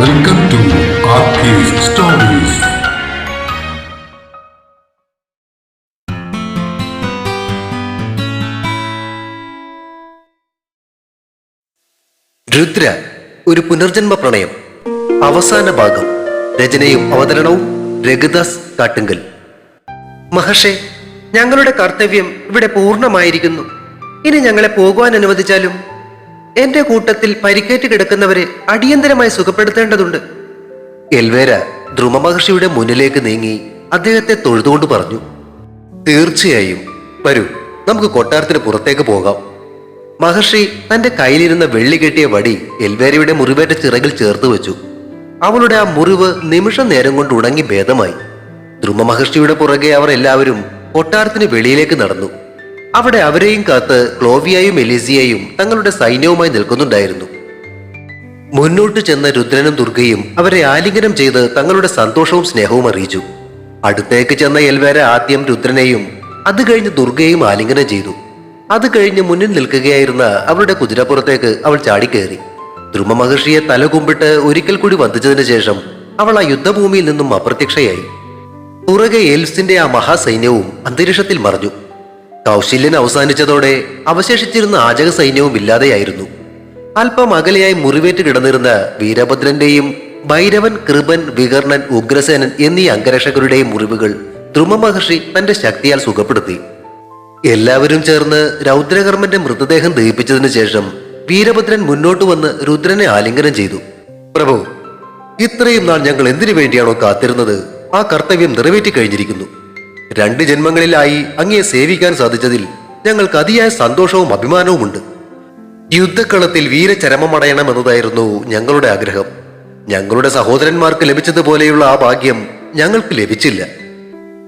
Welcome to stories. Rudra ഒരു പുനർജന്മ പ്രണയം. അവസാന ഭാഗം. രചനയും അവതരണവും രഘുദാസ് കാട്ടുങ്കൽ. മഹർഷേ ഞങ്ങളുടെ കർത്തവ്യം ഇവിടെ പൂർണമായിരിക്കുന്നു. ഇനി ഞങ്ങളെ പോകുവാൻ അനുവദിച്ചാലും എന്റെ കൂട്ടത്തിൽ പരിക്കേറ്റ് കിടക്കുന്നവരെ അടിയന്തരമായി സുഖപ്പെടുത്തേണ്ടതുണ്ട്. എൽവേര ധ്രുമ മഹർഷിയുടെ മുന്നിലേക്ക് നീങ്ങി അദ്ദേഹത്തെ തൊഴുതുകൊണ്ട് പറഞ്ഞു തീർച്ചയായും. വരൂ നമുക്ക് കൊട്ടാരത്തിന് പുറത്തേക്ക് പോകാം. മഹർഷി തന്റെ കയ്യിലിരുന്ന വെള്ളി കെട്ടിയ വടി എൽവേരയുടെ മുറിവേറ്റ ചിറകിൽ ചേർത്ത് വെച്ചു. അവളുടെ ആ മുറിവ് നിമിഷ നേരം കൊണ്ട് ഉണങ്ങി ഭേദമായി. ധ്രുമ മഹർഷിയുടെ പുറകെ അവർ എല്ലാവരും കൊട്ടാരത്തിന് വെളിയിലേക്ക് നടന്നു. അവിടെ അവരെയും കാത്ത് ക്ലോവിയായും എലിസിയയും തങ്ങളുടെ സൈന്യവുമായി നിൽക്കുന്നുണ്ടായിരുന്നു. മുന്നോട്ട് ചെന്ന രുദ്രനും ദുർഗയും അവരെ ആലിംഗനം ചെയ്ത് തങ്ങളുടെ സന്തോഷവും സ്നേഹവും അറിയിച്ചു. അടുത്തേക്ക് ചെന്ന എൽവേര ആദ്യം രുദ്രനെയും അത് കഴിഞ്ഞ് ദുർഗയും ആലിംഗനം ചെയ്തു. അത് കഴിഞ്ഞ് മുന്നിൽ നിൽക്കുകയായിരുന്ന അവരുടെ കുതിരപ്പുറത്തേക്ക് അവൾ ചാടിക്കയറി ധ്രുമ മഹർഷിയെ തല കുമ്പിട്ട് ഒരിക്കൽ കൂടി വന്ദിച്ചതിന് ശേഷം അവൾ ആ യുദ്ധഭൂമിയിൽ നിന്നും അപ്രത്യക്ഷയായി. പുറകെ എൽസിന്റെ ആ മഹാസൈന്യവും അന്തരീക്ഷത്തിൽ മറഞ്ഞു. കൗശല്യൻ അവസാനിച്ചതോടെ അവശേഷിച്ചിരുന്ന ആചക സൈന്യവും ഇല്ലാതെയായിരുന്നു. അല്പം അകലെയായി മുറിവേറ്റ് കിടന്നിരുന്ന വീരഭദ്രന്റെയും ഭൈരവൻ കൃപൻ വികർണൻ ഉഗ്രസേനൻ എന്നീ അംഗരക്ഷകരുടെയും മുറിവുകൾ ധ്രുമ മഹർഷി തന്റെ ശക്തിയാൽ സുഖപ്പെടുത്തി. എല്ലാവരും ചേർന്ന് രൗദ്രകർമ്മന്റെ മൃതദേഹം ദഹിപ്പിച്ചതിനു ശേഷം വീരഭദ്രൻ മുന്നോട്ട് വന്ന് രുദ്രനെ ആലിംഗനം ചെയ്തു. പ്രഭു ഇത്രയും നാൾ ഞങ്ങൾ എന്തിനു വേണ്ടിയാണോ കാത്തിരുന്നത്? ആ കർത്തവ്യം നിറവേറ്റി കഴിഞ്ഞിരിക്കുന്നു രണ്ട് ജന്മങ്ങളിലായി അങ്ങയെ സേവിക്കാൻ സാധിച്ചതിൽ ഞങ്ങൾക്ക് അതിയായ സന്തോഷവും അഭിമാനവുമുണ്ട്. യുദ്ധക്കളത്തിൽ വീരചരമമടയണമെന്നതായിരുന്നു ഞങ്ങളുടെ ആഗ്രഹം. ഞങ്ങളുടെ സഹോദരന്മാർക്ക് ലഭിച്ചതുപോലെയുള്ള ആ ഭാഗ്യം ഞങ്ങൾക്ക് ലഭിച്ചില്ല.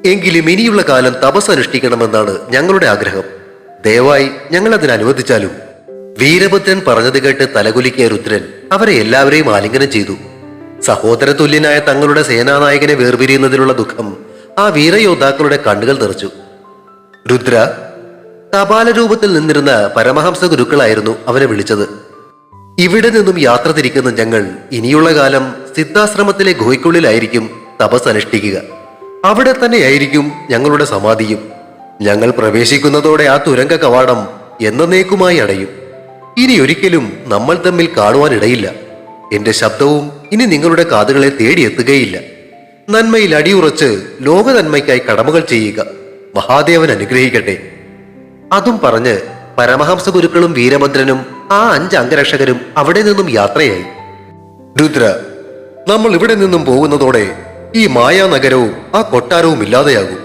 എങ്കിലും ഇനിയുള്ള കാലം തപസ് അനുഷ്ഠിക്കണമെന്നാണ് ഞങ്ങളുടെ ആഗ്രഹം. ദയവായി ഞങ്ങൾ അതിന് അനുവദിച്ചാലും. വീരഭദ്രൻ പറഞ്ഞത് കേട്ട് തലകുലിക്കിയ രുദ്രൻ അവരെ എല്ലാവരെയും ആലിംഗനം ചെയ്തു. സഹോദര തുല്യനായ തങ്ങളുടെ സേനാനായകനെ വേർപിരിയുന്നതിലുള്ള ദുഃഖം ആ വീരയോദ്ധാക്കളുടെ കണ്ണുകൾ നിറച്ചു. രുദ്ര തപാലരൂപത്തിൽ നിന്നിരുന്ന പരമഹംസ ഗുരുക്കളായിരുന്നു അവനെ വിളിച്ചത്. ഇവിടെ നിന്നും യാത്ര തിരിക്കുന്ന ഞങ്ങൾ ഇനിയുള്ള കാലം സിദ്ധാശ്രമത്തിലെ ഗുഹയ്ക്കുള്ളിലായിരിക്കും തപസ് അനുഷ്ഠിക്കുക. അവിടെ തന്നെയായിരിക്കും ഞങ്ങളുടെ സമാധിയും. ഞങ്ങൾ പ്രവേശിക്കുന്നതോടെ ആ തുരങ്ക കവാടം എന്നേക്കുമായി അടയും. ഇനി ഒരിക്കലും നമ്മൾ തമ്മിൽ കാണുവാനിടയില്ല. എന്റെ ശബ്ദവും ഇനി നിങ്ങളുടെ കാതുകളെ തേടിയെത്തുകയില്ല. നന്മയിൽ അടിയുറച്ച് ലോകനന്മയ്ക്കായി കടമകൾ ചെയ്യുക. മഹാദേവൻ അനുഗ്രഹിക്കട്ടെ. അതും പറഞ്ഞ് പരമഹംസ ഗുരുക്കളും വീരഭദ്രനും ആ അഞ്ച് അംഗരക്ഷകരും അവിടെ നിന്നും യാത്രയായി. രുദ്ര നമ്മൾ ഇവിടെ നിന്നും പോകുന്നതോടെ ഈ മായാനഗരവും ആ കൊട്ടാരവും ഇല്ലാതെയാകും.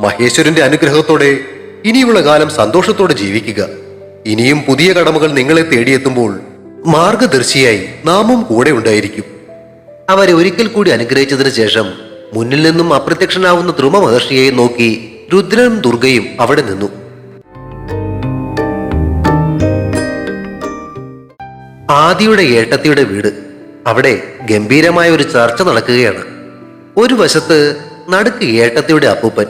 മഹേശ്വരന്റെ അനുഗ്രഹത്തോടെ ഇനിയുള്ള കാലം സന്തോഷത്തോടെ ജീവിക്കുക. ഇനിയും പുതിയ കടമകൾ നിങ്ങളെ തേടിയെത്തുമ്പോൾ മാർഗദർശിയായി നാമും കൂടെ ഉണ്ടായിരിക്കും. അവരെ ഒരിക്കൽ കൂടി അനുഗ്രഹിച്ചതിനു ശേഷം മുന്നിൽ നിന്നും അപ്രത്യക്ഷനാവുന്ന ധ്രുമ മഹർഷിയെ നോക്കി രുദ്രനും ദുർഗയും അവിടെ നിന്നു. ആദിയുടെ ഏട്ടത്തിയുടെ വീട് അവിടെ ഗംഭീരമായ ഒരു ചർച്ച നടക്കുകയാണ്. ഒരു വശത്ത് നടുക്ക് ഏട്ടത്തിയുടെ അപ്പൂപ്പൻ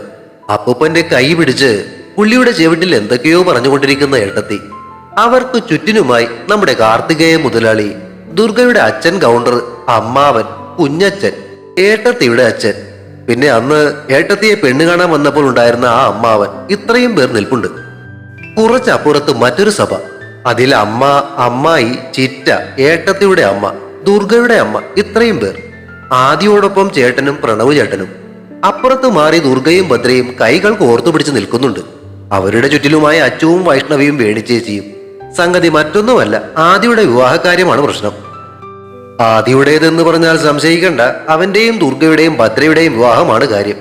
അപ്പൂപ്പന്റെ കൈ പിടിച്ച് പുള്ളിയുടെ ചെവിട്ടിൽ എന്തൊക്കെയോ പറഞ്ഞുകൊണ്ടിരിക്കുന്ന ഏട്ടത്തി. അവർക്ക് ചുറ്റിനുമായി നമ്മുടെ കാർത്തികേയ മുതലാളി ദുർഗയുടെ അച്ഛൻ കൗണ്ടർ അമ്മാവൻ കുഞ്ഞച്ഛൻ ഏട്ടത്തിയുടെ അച്ഛൻ. പിന്നെ അന്ന് ഏട്ടത്തിയെ പെണ്ണ് കാണാൻ വന്നപ്പോൾ ഉണ്ടായിരുന്ന ആ അമ്മാവൻ ഇത്രയും പേർ നിൽപ്പുണ്ട്. കുറച്ചപ്പുറത്ത് മറ്റൊരു സഭ. അതിൽ അമ്മ അമ്മായി ചിറ്റ ഏട്ടത്തിയുടെ അമ്മ ദുർഗയുടെ അമ്മ ഇത്രയും പേർ. ആദ്യയോടൊപ്പം ചേട്ടനും പ്രണവ് ചേട്ടനും. അപ്പുറത്ത് മാറി ദുർഗയും ഭദ്രയും കൈകൾ കോർത്തു പിടിച്ച് നിൽക്കുന്നുണ്ട്. അവരുടെ ചുറ്റിലുമായ അച്ചുവും വൈഷ്ണവിയും വേണിച്ചേച്ചിയും സംഗതി മറ്റൊന്നുമല്ല ആദ്യയുടെ വിവാഹകാര്യമാണ് പ്രശ്നം. ആദിയുടേതെന്ന് പറഞ്ഞാൽ സംശയിക്കണ്ട. അവന്റെയും ദുർഗയുടെയും ഭദ്രയുടെയും വിവാഹമാണ് കാര്യം.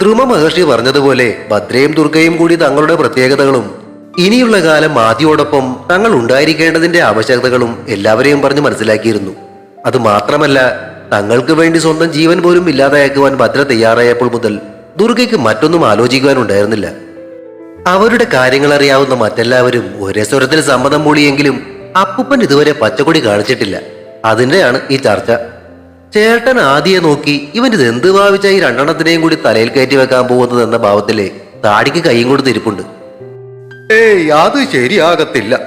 ധ്രുമ മഹർഷി പറഞ്ഞതുപോലെ ഭദ്രയും ദുർഗയും കൂടി തങ്ങളുടെ പ്രത്യേകതകളും ഇനിയുള്ള കാലം ആദിയോടൊപ്പം തങ്ങൾ ഉണ്ടായിരിക്കേണ്ടതിന്റെ ആവശ്യകതകളും എല്ലാവരെയും പറഞ്ഞ് മനസ്സിലാക്കിയിരുന്നു. അത് മാത്രമല്ല തങ്ങൾക്ക് വേണ്ടി സ്വന്തം ജീവൻ പോലും ഇല്ലാതെയാക്കുവാൻ ഭദ്ര തയ്യാറായപ്പോൾ മുതൽ ദുർഗയ്ക്ക് മറ്റൊന്നും ആലോചിക്കുവാനുണ്ടായിരുന്നില്ല അവരുടെ കാര്യങ്ങൾ അറിയാവുന്ന മറ്റെല്ലാവരും ഒരേ സ്വരത്തിൽ സമ്മതം മൂളിയെങ്കിലും അപ്പൂപ്പൻ ഇതുവരെ പച്ചക്കൊടി കാണിച്ചിട്ടില്ല. അതിന്റെയാണ് ഈ ചർച്ച. ചേട്ടൻ ആദ്യം നോക്കി ഇവനിത് എന്ത് ഭാവിച്ച ഈ രണ്ടെണ്ണത്തിനെയും കൂടി തലയിൽ കയറ്റി വെക്കാൻ പോകുന്നത് എന്ന ഭാവത്തിലെ താടിക്ക് കൈയും കൊടുത്ത് ഇരിപ്പുണ്ട്. ഏയ് അത് ശരിയാകത്തില്ല.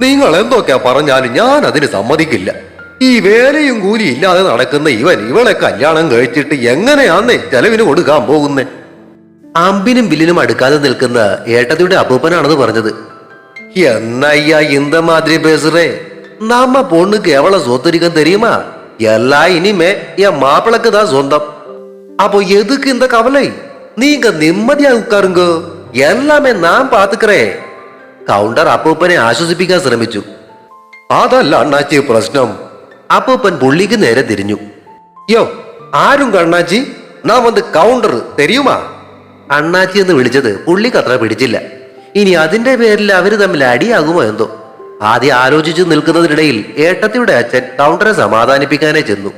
നിങ്ങൾ എന്തൊക്കെയാ പറഞ്ഞാലും ഞാൻ അതിന് സമ്മതിക്കില്ല. ഈ വേലയും കൂലി ഇല്ലാതെ നടക്കുന്ന ഇവൻ ഇവളെ കല്യാണം കഴിച്ചിട്ട് എങ്ങനെയാന്നേ ചെലവിന് കൊടുക്കാൻ പോകുന്നേ? അമ്പിനും ബില്ലിനും അടുക്കാതെ നിൽക്കുന്ന ഏട്ടത്തിയുടെ അപ്പൂപ്പനാണെന്ന് പറഞ്ഞത്. എന്നയ്യ ഇന്ത മാതിരി പേസുറേ நம்ம பொண்ணுக்கு எவ்வளவு சொத்து இருக்குன்னு தெரியுமா எல்லாம் இனிமே என் மாப்பிளக்கு தான் சொந்தம் அப்போ எதுக்கு இந்த கவலை நீங்க நிம்மதியா உட்காருங்க எல்லாமே நான் பாத்துக்கிறேன் കൗണ്ടർ അപ്പൂപ്പനെ ആശ്വസിപ്പിക്കാൻ ശ്രമിച്ചു അതല്ല അണ്ണാച്ചി പ്രശ്നം അപ്പൂപ്പൻ പുള്ളിക്ക് നേരെ തിരിഞ്ഞു യോ ആരും കണ്ണാച്ചി നാം വന്ന് കൗണ്ടർ തെരിയുമാ അണ്ണാച്ചി എന്ന് വിളിച്ചത് പുള്ളിക്ക് അത്ര പിടിച്ചില്ല ഇനി അതിന്റെ പേരിൽ അവര് തമ്മിൽ അടിയാകുമോ എന്തോ ആദ്യം ആലോചിച്ചു നിൽക്കുന്നതിനിടയിൽ ഏട്ടത്തിയുടെ അച്ഛൻ കൗണ്ടറെ സമാധാനിപ്പിക്കാനേ ചെന്നു.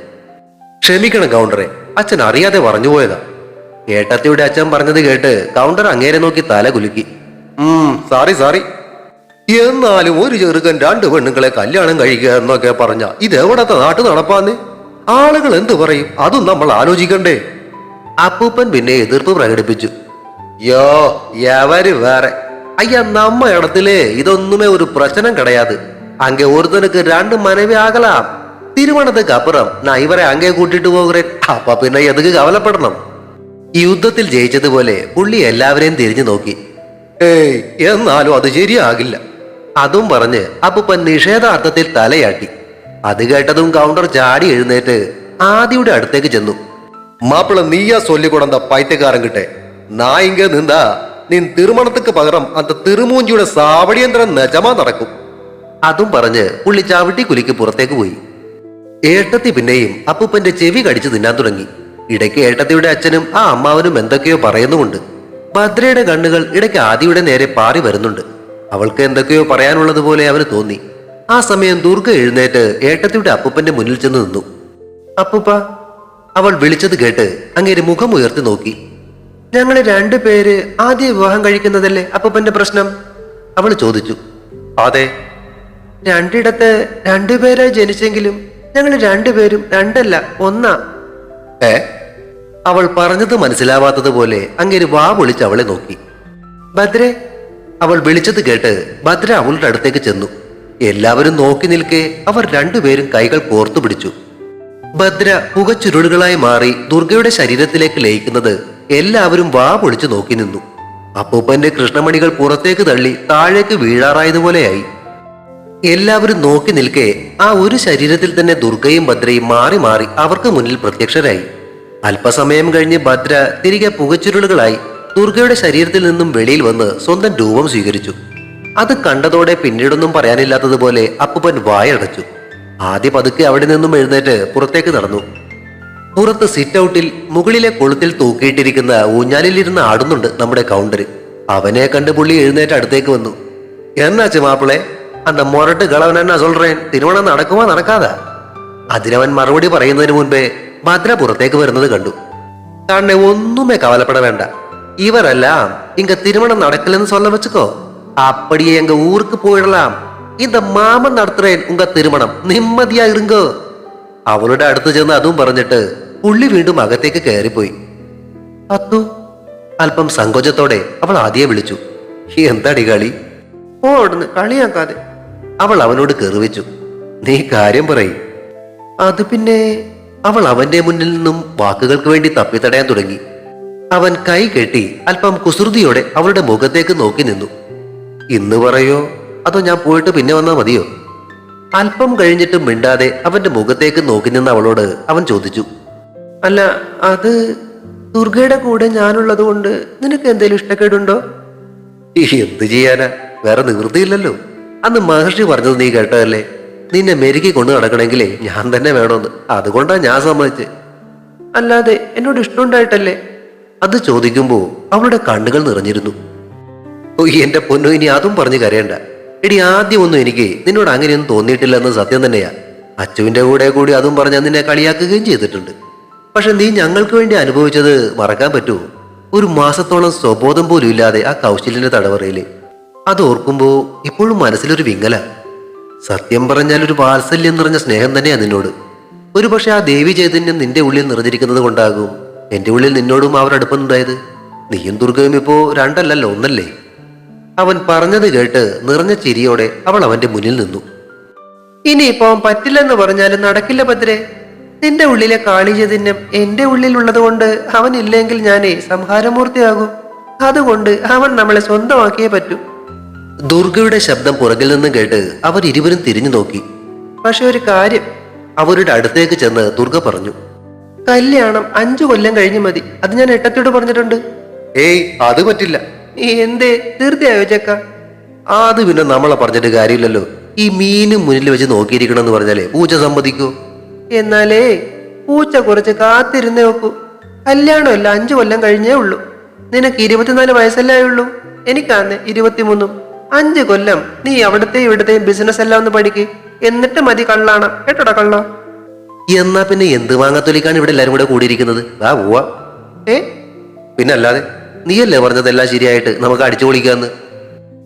ക്ഷമിക്കണം കൗണ്ടറെ അച്ഛൻ അറിയാതെ പറഞ്ഞുപോയതാ ഏട്ടത്തിയുടെ അച്ഛൻ പറഞ്ഞത് കേട്ട് കൗണ്ടർ അങ്ങേരെ നോക്കി തല കുലുക്കി. ഉം സാറി സാറി എന്നാലും ഒരു ചെറുക്കൻ രണ്ട് പെണ്ണുങ്ങളെ കല്യാണം കഴിക്കുക എന്നൊക്കെ പറഞ്ഞ ഇത് എവിടത്തെ നാട്ടു നടപ്പാന്ന്? ആളുകൾ എന്തു പറയും? അതും നമ്മൾ ആലോചിക്കണ്ടേ. അപ്പൂപ്പൻ പിന്നെ എതിർപ്പ് പ്രകടിപ്പിച്ചു. യോ എവര് വേറെ. ஐயா நம்ம இடத்துல இதொன்னுமே ஒரு பிரச்சனை கிடையாது அங்க ஒருத்தனுக்கு ரெண்டு மனைவி ஆகலாம் திருமணத்துக்கு அப்புறம் நான் இவரை அங்கே கூட்டிட்டு போகிறேன் அப்ப പിന്നെ എതുക്ക് കവലപ്പെടണം യുദ്ധത്തിൽ ജയിച്ചതുപോലെ പുള്ളി എല്ലാവരെയും തിരിഞ്ഞു നോക്കി ഏയ് എന്നാലും അത് ശരിയാകില്ല അതും പറഞ്ഞ് അപ്പൂപ്പൻ നിഷേധാർത്ഥത്തിൽ തലയാട്ടി അത് കേട്ടതും കൗണ്ടർ ചാടി എഴുന്നേറ്റ് ആദിയുടെ അടുത്തേക്ക് ചെന്നു മാപ്പിള നീയാ ചൊല്ലിക്കൊടന്ന പൈത്യക്കാരൻ കിട്ടെ நான் இங்க നീ തിരുമണത്തുക്ക് പകരം അത് തിരുമൂഞ്ചിയുടെ സാവടിയന്ത്രം നജമാ നടക്കും. അതും പറഞ്ഞ് പുള്ളി ചവിട്ടി കുലിക്ക് പുറത്തേക്ക് പോയി. ഏട്ടത്തി പിന്നെയും അപ്പൂപ്പന്റെ ചെവി കടിച്ചു തിന്നാൻ തുടങ്ങി. ഇടയ്ക്ക് ഏട്ടത്തിയുടെ അച്ഛനും ആ അമ്മാവനും എന്തൊക്കെയോ പറയുന്നുമുണ്ട്. ഭദ്രയുടെ കണ്ണുകൾ ഇടയ്ക്ക് ആദിയുടെ നേരെ പാറി വരുന്നുണ്ട്. അവൾക്ക് എന്തൊക്കെയോ പറയാനുള്ളതുപോലെ അവന് തോന്നി. ആ സമയം ദുർഗ എഴുന്നേറ്റ് ഏട്ടത്തിയുടെ അപ്പൂപ്പന്റെ മുന്നിൽ ചെന്ന് നിന്നു. അപ്പൂപ്പ അവൾ വിളിച്ചത് കേട്ട് അങ്ങേര് മുഖം ഉയർത്തി നോക്കി. ഞങ്ങൾ രണ്ടുപേര് ആദ്യ വിവാഹം കഴിക്കുന്നതല്ലേ അപ്പൂപ്പന്റെ പ്രശ്നം? അവൾ ചോദിച്ചു. അതെ. രണ്ടിടത്ത് രണ്ടുപേരായി ജനിച്ചെങ്കിലും ഞങ്ങൾ രണ്ടുപേരും രണ്ടല്ല ഒന്നാ. ഏ? അവൾ പറഞ്ഞത് മനസ്സിലാവാത്തതുപോലെ അങ്ങേര് വാ വിളിച്ച് അവളെ നോക്കി. ഭദ്രെ. അവൾ വിളിച്ചത് കേട്ട് ഭദ്ര അവളുടെ അടുത്തേക്ക് ചെന്നു. എല്ലാവരും നോക്കി നിൽക്കെ അവർ രണ്ടുപേരും കൈകൾ കോർത്തു പിടിച്ചു. ഭദ്ര പുകച്ചുരുളുകളായി മാറി ദുർഗയുടെ ശരീരത്തിലേക്ക് ലയിക്കുന്നത് എല്ലാവരും വാ പൊളിച്ചു നോക്കി നിന്നു. അപ്പൂപ്പന്റെ കൃഷ്ണമണികൾ പുറത്തേക്ക് തള്ളി താഴേക്ക് വീഴാറായതുപോലെയായി. എല്ലാവരും നോക്കി നിൽക്കെ ആ ഒരു ശരീരത്തിൽ തന്നെ ദുർഗയും ഭദ്രയും മാറി മാറി അവർക്ക് മുന്നിൽ പ്രത്യക്ഷരായി. അല്പസമയം കഴിഞ്ഞ് ഭദ്ര തിരികെ പുകച്ചുരുളുകളായി ദുർഗയുടെ ശരീരത്തിൽ നിന്നും വെളിയിൽ വന്ന് സ്വന്തം രൂപം സ്വീകരിച്ചു. അത് കണ്ടതോടെ പിന്നീടൊന്നും പറയാനില്ലാത്തതുപോലെ അപ്പൂപ്പൻ വായടച്ചു. ആദ്യ പതുക്കെ അവിടെ നിന്നും എഴുന്നേറ്റ് പുറത്തേക്ക് നടന്നു. പുറത്ത് സിറ്റ് ഔട്ടിൽ മുകളിലെ കൊളുത്തിൽ തൂക്കിയിട്ടിരിക്കുന്ന ഊഞ്ഞാലിലിരുന്ന് ആടുന്നുണ്ട് നമ്മുടെ കൗണ്ടർ അവനെ കണ്ട് പുള്ളി എഴുന്നേറ്റ് അടുത്തേക്ക് വന്നു. എന്നാ ചുമാപ്പിളെ അന്ന മൊരട്ട് കളവൻ എന്നാ സൊൽറേൻ തിരുവോണം നടക്കുമോ? നടക്കാതാ. അതിനവൻ മറുപടി പറയുന്നതിന് മുൻപേ ഭദ്ര പുറത്തേക്ക് വരുന്നത് കണ്ടു. തന്നെ ഒന്നുമേ കവലപ്പെട വേണ്ട. ഇവരെല്ലാം ഇങ്ക തിരുമണം നടക്കില്ലെന്ന് சொல்ல വെച്ചുക്കോ. அப்படியே எங்க ஊருக்கு പോയിടലാം. இந்த മാമൻ നടത്തുറേൻ ഉങ്ക തിരുമണം നിമ്മതിയാ ഇരുങ്കോ അവളുടെ അടുത്ത് ചെന്ന് അതും പറഞ്ഞിട്ട് പുള്ളി വീണ്ടും അകത്തേക്ക് കയറിപ്പോയി. അത്തു അല്പം സങ്കോചത്തോടെ അവൾ ആദ്യേ വിളിച്ചു. എന്താടി കളി? അവിടുന്ന് കളിയാക്കാതെ. അവൾ അവനോട് കെറിവെച്ചു. നീ കാര്യം പറയും. അത് പിന്നെ അവൾ അവന്റെ മുന്നിൽ നിന്നും വാക്കുകൾക്ക് വേണ്ടി തപ്പിത്തടയാൻ തുടങ്ങി. അവൻ കൈ കെട്ടി അല്പം കുസൃതിയോടെ അവളുടെ മുഖത്തേക്ക് നോക്കി നിന്നു. ഇന്ന് പറയോ? അതോ ഞാൻ പോയിട്ട് പിന്നെ വന്നാൽ മതിയോ? അല്പം കഴിഞ്ഞിട്ടും മിണ്ടാതെ അവന്റെ മുഖത്തേക്ക് നോക്കി നിന്ന അവളോട് അവൻ ചോദിച്ചു. അല്ല അത് ദുർഗയുടെ കൂടെ ഞാനുള്ളത് കൊണ്ട് നിനക്ക് എന്തെങ്കിലും ഇഷ്ടക്കേടുണ്ടോ? എന്ത് ചെയ്യാനാ? വേറെ നിവൃത്തിയില്ലല്ലോ. അന്ന് മഹർഷി പറഞ്ഞത് നീ കേട്ടതല്ലേ? നിന്നെ മെരുക്കി കൊണ്ടു നടക്കണമെങ്കിലേ ഞാൻ തന്നെ വേണമെന്ന്. അതുകൊണ്ടാ ഞാൻ സമ്മതിച്ച്. അല്ലാതെ എന്നോട് ഇഷ്ടമുണ്ടായിട്ടല്ലേ? അത് ചോദിക്കുമ്പോ അവളുടെ കണ്ണുകൾ നിറഞ്ഞിരുന്നു. ഓ എന്റെ പൊന്നു ഇനി അതും പറഞ്ഞു കരയണ്ട. എടി ആദ്യം ഒന്നും എനിക്ക് നിന്നോട് അങ്ങനെയൊന്നും തോന്നിയിട്ടില്ലെന്ന് സത്യം തന്നെയാ. അച്ചുവിന്റെ കൂടെ കൂടി അതും പറഞ്ഞ് നിന്നെ കളിയാക്കുകയും ചെയ്തിട്ടുണ്ട്. പക്ഷെ നീ ഞങ്ങൾക്ക് വേണ്ടി അനുഭവിച്ചത് മറക്കാൻ പറ്റുമോ ഒരു മാസത്തോളം സ്വബോധം പോലും ഇല്ലാതെ ആ കൗശല്യന്റെ തടവറയിൽ. അത് ഓർക്കുമ്പോൾ ഇപ്പോഴും മനസ്സിലൊരു വിങ്ങല. സത്യം പറഞ്ഞാൽ ഒരു വാത്സല്യം നിറഞ്ഞ സ്നേഹം തന്നെയാ നിന്നോട്. ഒരുപക്ഷെ ആ ദേവി ചൈതന്യം നിന്റെ ഉള്ളിൽ നിറഞ്ഞിരിക്കുന്നത് കൊണ്ടാകും എന്റെ ഉള്ളിൽ നിന്നോടും അവർ അടുപ്പമുണ്ടായത്. നീയും ദുർഗയും ഇപ്പോ രണ്ടല്ലല്ലോ ഒന്നല്ലേ? അവൻ പറഞ്ഞത് കേട്ട് നിറഞ്ഞ ചിരിയോടെ അവൾ അവന്റെ മുന്നിൽ നിന്നു. ഇനിയിപ്പോ പറ്റില്ലെന്ന് പറഞ്ഞാലും നടക്കില്ല ഭദ്രേ. നിന്റെ ഉള്ളിലെ കാളിചൈതന്യം എന്റെ ഉള്ളിലുള്ളത് കൊണ്ട് അവൻ ഇല്ലെങ്കിൽ ഞാനേ സംഹാരമൂർത്തിയാകും. അതുകൊണ്ട് അവൻ നമ്മളെ സ്വന്തമാക്കിയേ പറ്റൂ. ദുർഗയുടെ ശബ്ദം പുറകിൽ നിന്ന് കേട്ട് അവർ ഇരുവരും തിരിഞ്ഞു നോക്കി. പക്ഷെ ഒരു കാര്യം. അവരുടെ അടുത്തേക്ക് ചെന്ന് ദുർഗ പറഞ്ഞു കല്യാണം അഞ്ചു കൊല്ലം കഴിഞ്ഞു മതി. അത് ഞാൻ എട്ടത്തോട് പറഞ്ഞിട്ടുണ്ട്. ഏയ് അത് പറ്റില്ല. എന്തേ? തീർച്ചയായോ ചേക്ക? അത് പിന്നെ നമ്മളെ പറഞ്ഞിട്ട് കാര്യമില്ലല്ലോ. ഈ മീനും മുന്നിൽ വെച്ച് നോക്കിയിരിക്കണം എന്ന് പറഞ്ഞാലേ പൂജ സമ്മതിക്കൂ. എന്നാലേ പൂച്ച കുറച്ച് കാത്തിരുന്നേ നോക്കൂ കല്യാണമല്ല അഞ്ചു കൊല്ലം കഴിഞ്ഞേ ഉള്ളൂ. നിനക്ക് ഇരുപത്തിനാല് വയസ്സല്ലേ ഉള്ളൂ എനിക്കാന്ന് ഇരുപത്തിമൂന്നും. അഞ്ചു കൊല്ലം നീ അവിടത്തെയും ഇവിടത്തെയും ബിസിനസ് എല്ലാം ഒന്ന് പഠിക്ക്. എന്നിട്ട് മതി കള്ളാണ്. കേട്ടോടാ കള്ള? എന്നാ പിന്നെ എന്ത് വാങ്ങാത്തൊലിക്കാണ് ഇവിടെ എല്ലാരും കൂടെ കൂടിയിരിക്കുന്നത്? ആ പോവാ. ഏ? പിന്നെ അല്ലാതെ നീയല്ലേ പറഞ്ഞതെല്ലാം ശരിയായിട്ട്? നമുക്ക് അടിച്ചു പൊളിക്കാന്ന്.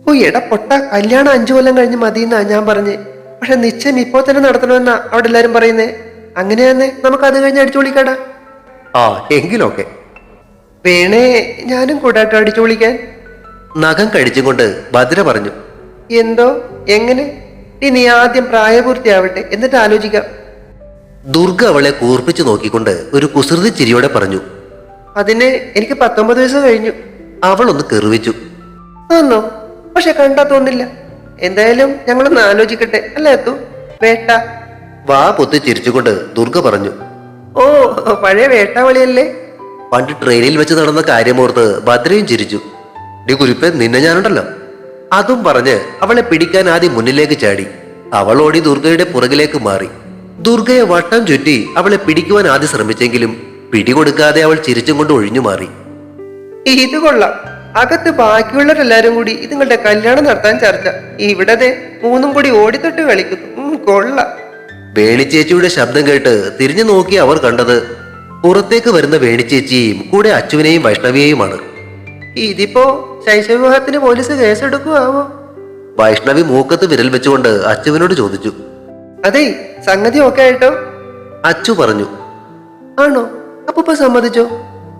ഓ എടാ പൊട്ട കല്യാണം അഞ്ചു കൊല്ലം കഴിഞ്ഞ് മതിയെന്നാ ഞാൻ പറഞ്ഞേ. പക്ഷെ നിശ്ചയം ഇപ്പോ തന്നെ നടത്തണമെന്നാ അവിടെ എല്ലാരും പറയുന്നേ. അങ്ങനെയാന്നേ നമുക്ക് അത് കഴിഞ്ഞ് അടിച്ചു പൊളിക്കാടാ. ആ എങ്കിലൊക്കെ. വേണേ ഞാനും കൂടാട്ടോ അടിച്ചു വിളിക്കാൻ നഖം കഴിച്ചുകൊണ്ട് ഭദ്ര പറഞ്ഞു. എന്തോ? എങ്ങനെ? ഇനി ആദ്യം പ്രായപൂർത്തിയാവട്ടെ എന്നിട്ട് ആലോചിക്കാം. ദുർഗ അവളെ കൂർപ്പിച്ചു നോക്കിക്കൊണ്ട് ഒരു കുസൃതി ചിരിയോടെ പറഞ്ഞു. അതിന് എനിക്ക് പത്തൊമ്പത് വയസ്സ് കഴിഞ്ഞു. അവൾ ഒന്ന് കെറിവിച്ചു. ആന്നോ? പക്ഷെ കണ്ടാ തോന്നില്ല. എന്തായാലും ഞങ്ങളൊന്ന് ആലോചിക്കട്ടെ അല്ലേ എത്തു വേട്ട. വാ പൊത്തി ചിരിച്ചുകൊണ്ട് ദുർഗ പറഞ്ഞു ഓ പഴയ വേട്ടാവളിയല്ലേ? പണ്ട് ട്രെയിനിൽ വെച്ച് നടന്ന കാര്യമോർത്ത് ഭദ്രയും ചിരിച്ചു. ഡി കുരിപ്പെ നിന്നെ ഞാനുണ്ടല്ലോ. അതും പറഞ്ഞ് അവളെ പിടിക്കാൻ ആദ്യം മുന്നിലേക്ക് ചാടി. അവൾ ഓടി ദുർഗയുടെ പുറകിലേക്ക് മാറി. ദുർഗയെ വട്ടം ചുറ്റി അവളെ പിടിക്കുവാൻ ആദ്യം ശ്രമിച്ചെങ്കിലും പിടികൊടുക്കാതെ അവൾ ചിരിച്ചും കൊണ്ട് ഒഴിഞ്ഞു മാറി. ഇത് കൊള്ളാം. അകത്ത് ബാക്കിയുള്ളവരെല്ലാരും കൂടി ഇതുങ്ങളുടെ കല്യാണം നടത്താൻ ചർച്ച. ഇവിടെ ദേ മൂന്നും കൂടി ഓടിത്തൊട്ട് കളിക്കുന്നു. കൊള്ളാം. വേണിച്ചേച്ചിയുടെ ശബ്ദം കേട്ട് തിരിഞ്ഞു നോക്കി അവർ കണ്ടത് പുറത്തേക്ക് വരുന്ന വേണിച്ചേച്ചിയെയും കൂടെ അച്ചുവിനെയും വൈഷ്ണവിയെയുമാണ്. ഇതിപ്പോ ശൈശവിവാഹത്തിന് പോലീസ് കേസെടുക്കുവാവോ? വൈഷ്ണവി മൂക്കത്ത് വിരൽ വെച്ചുകൊണ്ട് അച്ചുവിനോട് ചോദിച്ചു. അതെ സംഗതി ഒക്കെ ആയിട്ടോ? അച്ചു പറഞ്ഞു. ആണോ? അപ്പൊ സമ്മതിച്ചോ?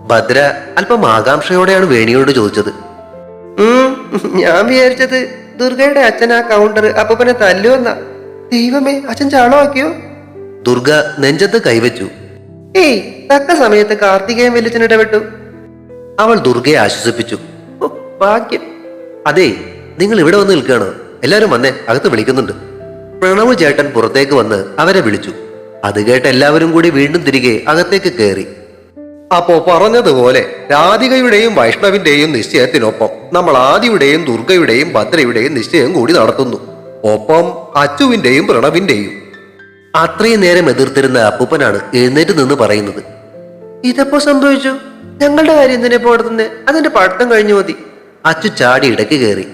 ഭദ്ര അല്പം ആകാംക്ഷയോടെയാണ് വേണിയോട് ചോദിച്ചത്. ഞാൻ വിചാരിച്ചത് ദുർഗയുടെ അച്ഛൻ ആ കൗണ്ടർ അപ്പനെ തല്ലുവെന്ന. ദൈവമേ അച്ഛൻ ചാളമാക്കിയോ ദുർഗ നെഞ്ചത്ത് കൈവച്ചു. ഏയ് തക്ക സമയത്ത് കാർത്തികേയൻ വലിച്ചൻ ഇടപെട്ടു. അവൾ ദുർഗയെ ആശ്വസിപ്പിച്ചു. ഭാഗ്യം. അതെ നിങ്ങൾ ഇവിടെ വന്ന് നിൽക്കുകയാണ്. എല്ലാവരും വന്നേ അകത്ത് വിളിക്കുന്നുണ്ട്. പ്രണവ് ചേട്ടൻ പുറത്തേക്ക് വന്ന് അവരെ വിളിച്ചു. അത് കേട്ട് എല്ലാവരും കൂടി വീണ്ടും തിരികെ അകത്തേക്ക് കയറി. അപ്പോ പറഞ്ഞതുപോലെ രാധികയുടെയും വൈഷ്ണവിന്റെയും നിശ്ചയത്തിനൊപ്പം നമ്മൾ ആദിയുടെയും ദുർഗയുടെയും ഭദ്രയുടെയും നിശ്ചയം കൂടി നടത്തുന്നു. ഒപ്പം അച്ചുവിന്റെയും പ്രണവിന്റെയും. അത്രയും നേരം എതിർത്തിരുന്ന അപ്പൂപ്പനാണ് എഴുന്നേറ്റ് നിന്ന് പറയുന്നത്. ഇതെപ്പോ സംഭവിച്ചു? ഞങ്ങളുടെ കാര്യം എന്തിനെ പോടുന്നേ അതിന്റെ പഠിത്തം കഴിഞ്ഞു മതി. അച്ചു ചാടി ഇടയ്ക്ക് കയറി.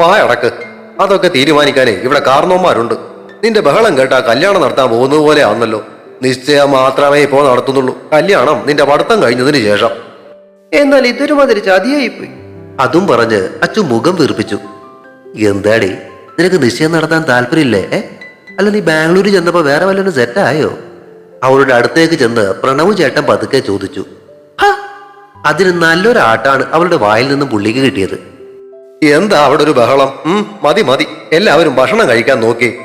വായടക്ക് അതൊക്കെ തീരുമാനിക്കാനേ ഇവിടെ കാരണവന്മാരുണ്ട്. നിന്റെ ബഹളം കേട്ടാ കല്യാണം നടത്താൻ പോകുന്നത് പോലെ ആണല്ലോ നിശ്ചയം മാത്രമേ ഇപ്പോ നടത്തുന്നുള്ളൂ. കല്യാണം നിന്റെ പഠിത്തം കഴിഞ്ഞതിന് ശേഷം. എന്നാൽ ഇതൊരു മാതിരി ചതിയായി പോയി അതും പറഞ്ഞ് അച്ചു മുഖം വീർപ്പിച്ചു. എന്താടി നിനക്ക് നിശ്ചയം നടത്താൻ താല്പര്യമില്ലേ? ഏ? അല്ല നീ ബാംഗ്ലൂർ ചെന്നപ്പോൾ വേറെ വല്ലതും സെറ്റായോ അവളുടെ അടുത്തേക്ക് ചെന്ന് പ്രണവ് ചേട്ടൻ പതുക്കെ ചോദിച്ചു! അതിന് നല്ലൊരാട്ടാണ് അവളുടെ വായിൽ നിന്നും പുള്ളിക്ക് കിട്ടിയത്. എന്താ അവിടെ ഒരു ബഹളം? മതി മതി. എല്ലാവരും ഭക്ഷണം കഴിക്കാൻ നോക്കി.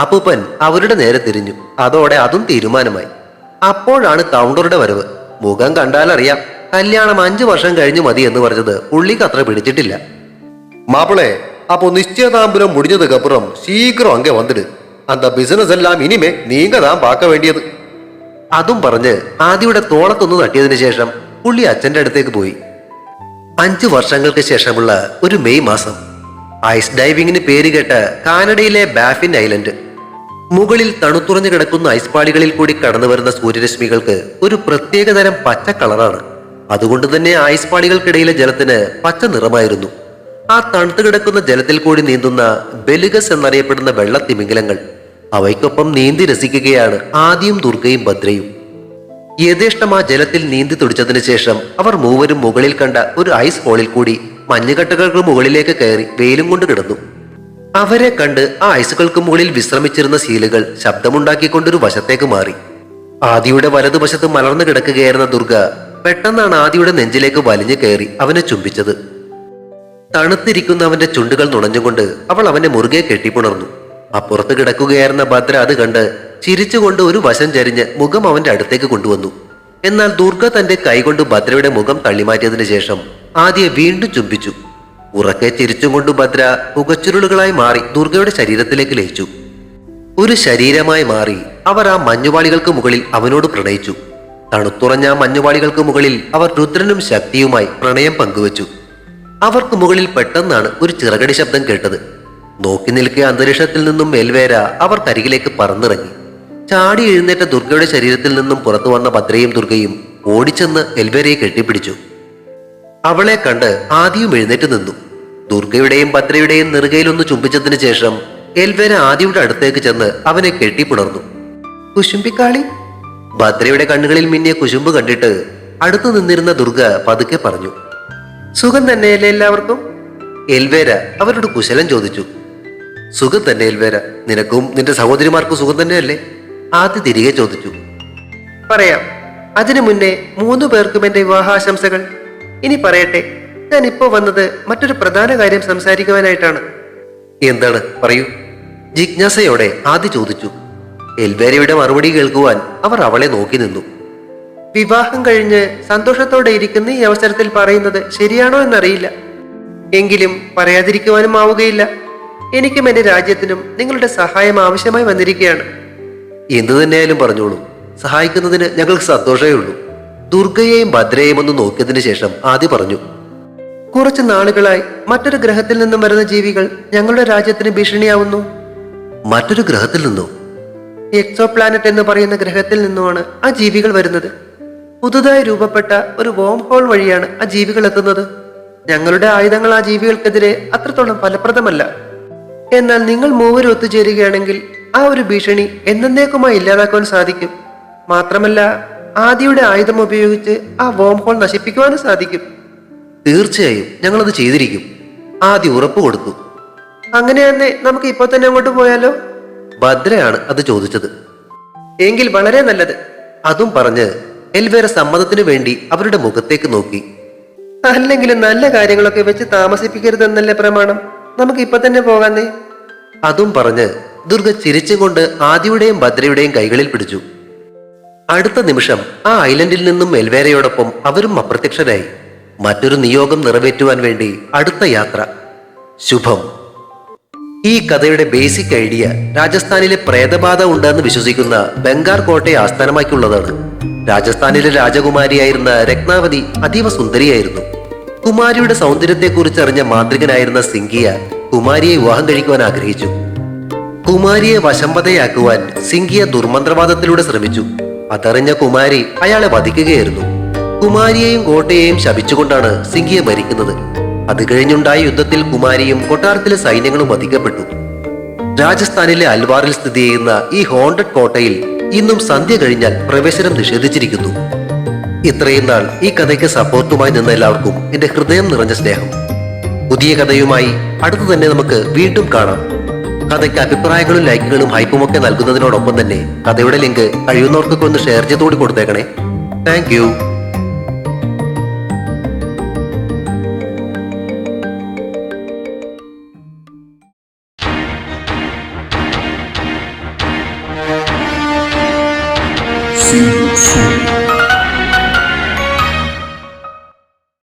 അപ്പൂപ്പൻ അവരുടെ നേരെ തിരിഞ്ഞു. അതോടെ അതും തീരുമാനമായി. അപ്പോഴാണ് കൗണ്ടറുടെ വരവ്. മുഖം കണ്ടാലറിയാം. കല്യാണം അഞ്ചു വർഷം കഴിഞ്ഞു മതി എന്ന് പറഞ്ഞത് പുള്ളിക്ക് അത്ര പിടിച്ചിട്ടില്ല. മാപ്പിളെ അപ്പോ നിശ്ചയതാമ്പുരം മുടിഞ്ഞതുക്കപ്പുറം ശീഘ്രം അങ്ങെ വന്നിട്. അന്ത ബിസിനസ് എല്ലാം ഇനിമേ താൻ പാക്ക വേണ്ടിയത്. അതും പറഞ്ഞ് ആദിയുടെ തോളത്തൊന്ന് തട്ടിയതിനു ശേഷം പുള്ളി അച്ഛന്റെ അടുത്തേക്ക് പോയി. അഞ്ചു വർഷങ്ങൾക്ക് ശേഷമുള്ള ഒരു മെയ് മാസം ഐസ് ഡൈവിങ്ങിന് പേരുകേട്ട കാനഡയിലെ ബാഫിൻ ഐലൻഡ് മുകളിൽ തണുത്തുറഞ്ഞു കിടക്കുന്ന ഐസ് പാളികളിൽ കൂടി കടന്നു വരുന്ന സൂര്യരശ്മികൾക്ക് ഒരു പ്രത്യേകതരം പച്ച കളറാണ്. അതുകൊണ്ട് തന്നെ ഐസ് പാളികൾക്കിടയിലെ ജലത്തിന് പച്ച നിറമായിരുന്നു. ആ തണുത്തു കിടക്കുന്ന ജലത്തിൽ കൂടി നീന്തുന്ന ബെലുഗസ് എന്നറിയപ്പെടുന്ന വെള്ളത്തിമിംഗലങ്ങൾ അവയ്ക്കൊപ്പം നീന്തി രസിക്കുകയാണ് ആദ്യം ദുർഗയും ഭദ്രയും. യഥേഷ്ടം ആ ജലത്തിൽ നീന്തി തുടിച്ചതിന് ശേഷം അവർ മൂവരും മുകളിൽ കണ്ട ഒരു ഐസ് ഹോളിൽ കൂടി മഞ്ഞുകട്ടകൾക്ക് മുകളിലേക്ക് കയറി വെയിലും കൊണ്ട് കിടന്നു. അവരെ കണ്ട് ആ ഐസുകൾക്ക് മുകളിൽ വിശ്രമിച്ചിരുന്ന ശീലുകൾ ശബ്ദമുണ്ടാക്കിക്കൊണ്ടൊരു വശത്തേക്ക് മാറി. ആദിയുടെ വലതുവശത്ത് മലർന്നു കിടക്കുകയായിരുന്ന ദുർഗ പെട്ടെന്നാണ് ആദിയുടെ നെഞ്ചിലേക്ക് വലിഞ്ഞു കയറി അവനെ ചുംബിച്ചത്. തണുത്തിരിക്കുന്ന അവന്റെ ചുണ്ടുകൾ നുണഞ്ഞുകൊണ്ട് അവൾ അവനെ മുറുകെ കെട്ടിപ്പുണർന്നു. അപ്പുറത്ത് കിടക്കുകയായിരുന്ന ഭദ്ര അത് കണ്ട് ചിരിച്ചുകൊണ്ട് ഒരു വശം ചരിഞ്ഞ് മുഖം അവന്റെ അടുത്തേക്ക് കൊണ്ടുവന്നു. എന്നാൽ ദുർഗ തന്റെ കൈകൊണ്ട് ഭദ്രയുടെ മുഖം തള്ളിമാറ്റിയതിനു ശേഷം ആദ്യ വീണ്ടും ചുംബിച്ചു. ഉറക്കെ ചിരിച്ചുകൊണ്ട് ഭദ്ര പുകച്ചുരുളുകളായി മാറി ദുർഗയുടെ ശരീരത്തിലേക്ക് ലയിച്ചു. ഒരു ശരീരമായി മാറി അവർ ആ മഞ്ഞുവാളികൾക്ക് മുകളിൽ അവനോട് പ്രണയിച്ചു. തണുത്തുറഞ്ഞ മഞ്ഞുവാളികൾക്ക് മുകളിൽ അവർ രുദ്രനും ശക്തിയുമായി പ്രണയം പങ്കുവച്ചു. അവർക്ക് മുകളിൽ പെട്ടെന്നാണ് ഒരു ചിറകടി ശബ്ദം കേട്ടത്. നോക്കി നിൽക്കിയ അന്തരീക്ഷത്തിൽ നിന്നും മേൽവേര അവർ കരികിലേക്ക് പറന്നിറങ്ങി. ചാടി എഴുന്നേറ്റ ദുർഗയുടെ ശരീരത്തിൽ നിന്നും പുറത്തു വന്ന ഭദ്രയും ദുർഗയും ഓടിച്ചെന്ന് എൽവേരയെ കെട്ടിപ്പിടിച്ചു. അവളെ കണ്ട് ആദ്യം എഴുന്നേറ്റ് നിന്നു. ദുർഗയുടെയും ഭദ്രയുടെയും നെറുകയിലൊന്ന് ചുംബിച്ചതിന് ശേഷം എൽവേര ആദിയുടെ അടുത്തേക്ക് ചെന്ന് അവനെ കെട്ടിപ്പുണർന്നു കുശുംബിക്കാളി ഭദ്രയുടെ കണ്ണുകളിൽ മിന്നിയ കുശുമ്പ് കണ്ടിട്ട് അടുത്തു നിന്നിരുന്ന ദുർഗ പതുക്കെ പറഞ്ഞു. സുഖം തന്നെയല്ലേ എല്ലാവർക്കും? എൽവേര അവരോട് കുശലം ചോദിച്ചു. സുഖം തന്നെ എൽവേര. നിനക്കും നിന്റെ സഹോദരിമാർക്കും സുഖം തന്നെയല്ലേ? ആദ്യ തിരികെ ചോദിച്ചു. പറയാം. അതിനു മുന്നേ മൂന്നു പേർക്കും എന്റെ വിവാഹാശംസകൾ. ഇനി പറയട്ടെ ഞാൻ ഇപ്പോ വന്നത് മറ്റൊരു പ്രധാന കാര്യം സംസാരിക്കുവാനായിട്ടാണ്. എന്താണ്? പറയൂ. ജിജ്ഞാസയോടെ ആദ്യ ചോദിച്ചു. എൽവേരയുടെ മറുപടി കേൾക്കുവാൻ അവർ അവളെ നോക്കി നിന്നു. വിവാഹം കഴിഞ്ഞ് സന്തോഷത്തോടെ ഇരിക്കുന്ന ഈ അവസരത്തിൽ പറയുന്നത് ശരിയാണോ എന്നറിയില്ല. എങ്കിലും പറയാതിരിക്കുവാനും ആവുകയില്ല. എനിക്കും എന്റെ രാജ്യത്തിനും നിങ്ങളുടെ സഹായം ആവശ്യമായി വന്നിരിക്കുകയാണ്. എന്തു തന്നെയായാലും പറഞ്ഞോളൂ. സഹായിക്കുന്നതിന് ഞങ്ങൾക്ക് സന്തോഷമേ ഉള്ളൂ. ദുർഗയെയും ഭദ്രയെയും ഒന്ന് നോക്കിയതിന് ശേഷം ആദ്യ പറഞ്ഞു. കുറച്ച് നാളുകളായി മറ്റൊരു ഗ്രഹത്തിൽ നിന്നും വരുന്ന ജീവികൾ ഞങ്ങളുടെ രാജ്യത്തിന് ഭീഷണിയാവുന്നു. മറ്റൊരു ഗ്രഹത്തിൽ നിന്നോ? എക്സോ പ്ലാനറ്റ് എന്ന് പറയുന്ന ഗ്രഹത്തിൽ നിന്നുമാണ് ആ ജീവികൾ വരുന്നത്. പുതുതായി രൂപപ്പെട്ട ഒരു വോം ഹോൾ വഴിയാണ് ആ ജീവികൾ എത്തുന്നത്. ഞങ്ങളുടെ ആയുധങ്ങൾ ആ ജീവികൾക്കെതിരെ അത്രത്തോളം ഫലപ്രദമല്ല. എന്നാൽ നിങ്ങൾ മൂവരും ഒത്തുചേരുകയാണെങ്കിൽ ആ ഒരു ഭീഷണി എന്നേക്കുമായി ഇല്ലാതാക്കുവാൻ സാധിക്കും. മാത്രമല്ല ആദിയുടെ ആയുധം ഉപയോഗിച്ച് ആ വോം ഹോൾ നശിപ്പിക്കുവാനും സാധിക്കും. തീർച്ചയായും ഞങ്ങളത് ചെയ്തിരിക്കും. ആദ്യ ഉറപ്പ് കൊടുത്തു. അങ്ങനെ തന്നെ നമുക്ക് ഇപ്പോൾ തന്നെ അങ്ങോട്ട് പോയാലോ? ഭദ്രയാണ് അത് ചോദിച്ചത്. എങ്കിൽ വളരെ നല്ലത്. അതും പറഞ്ഞ് എൽവേര സമ്മതത്തിനു വേണ്ടി അവരുടെ മുഖത്തേക്ക് നോക്കി. അല്ലെങ്കിലും നല്ല കാര്യങ്ങളൊക്കെ വെച്ച് താമസിപ്പിക്കരുതെന്നല്ലേ പ്രമാണം? നമുക്ക് ഇപ്പൊ തന്നെ പോകാന്നേ. അതും പറഞ്ഞ് ദുർഗ ചിരിച്ചുകൊണ്ട് ആദിയുടെയും ഭദ്രയുടെയും കൈകളിൽ പിടിച്ചു. അടുത്ത നിമിഷം ആ ഐലൻഡിൽ നിന്നും എൽവേരയോടൊപ്പം അവരും അപ്രത്യക്ഷരായി. മറ്റൊരു നിയോഗം നിറവേറ്റുവാൻ വേണ്ടി അടുത്ത യാത്ര. ശുഭം. ഈ കഥയുടെ ബേസിക് ഐഡിയ രാജസ്ഥാനിലെ പ്രേതബാധ ഉണ്ടെന്ന് വിശ്വസിക്കുന്ന ബംഗാർ കോട്ടയെ ആസ്ഥാനമാക്കിയുള്ളതാണ്. രാജസ്ഥാനിലെ രാജകുമാരിയായിരുന്ന രത്നാവതി അതീവ സുന്ദരിയായിരുന്നു. കുമാരിയുടെ സൗന്ദര്യത്തെക്കുറിച്ച് അറിഞ്ഞ മാന്ത്രികനായിരുന്ന സിംഗിയ കുമാരിയെ വിവാഹം കഴിക്കുവാൻ ആഗ്രഹിച്ചു. കുമാരിയെ വശംവതയാക്കുവാൻ സിംഗിയ ദുർമന്ത്രവാദത്തിലൂടെ ശ്രമിച്ചു. അതറിഞ്ഞ കുമാരി അയാളെ വധിക്കുകയായിരുന്നു. കുമാരിയെയും കോട്ടയെയും ശപിച്ചുകൊണ്ടാണ് സിംഗിയ മരിക്കുന്നത്. അത് കഴിഞ്ഞുണ്ടായ യുദ്ധത്തിൽ കുമാരിയും കൊട്ടാരത്തിലെ സൈന്യങ്ങളും വധിക്കപ്പെട്ടു. രാജസ്ഥാനിലെ അൽവാറിൽ സ്ഥിതി ചെയ്യുന്ന ഈ ഹോണ്ടഡ് കോട്ടയിൽ ഇന്നും സന്ധ്യ കഴിഞ്ഞാൽ പ്രവേശനം നിഷേധിച്ചിരിക്കുന്നു. ഇത്രയും നാൾ ഈ കഥയ്ക്ക് സപ്പോർട്ടുമായി നിന്ന എല്ലാവർക്കും എന്റെ ഹൃദയം നിറഞ്ഞ സ്നേഹം. പുതിയ കഥയുമായി അടുത്തു തന്നെ നമുക്ക് വീണ്ടും കാണാം. കഥയ്ക്ക് അഭിപ്രായങ്ങളും ലൈക്കുകളും ഹൈപ്പും ഒക്കെ നൽകുന്നതിനോടൊപ്പം തന്നെ കഥയുടെ ലിങ്ക് കഴിയുന്നവർക്കൊക്കെ ഒന്ന് ഷെയർ ചെയ്തുകൂടി കൊടുത്തേക്കണേ. താങ്ക്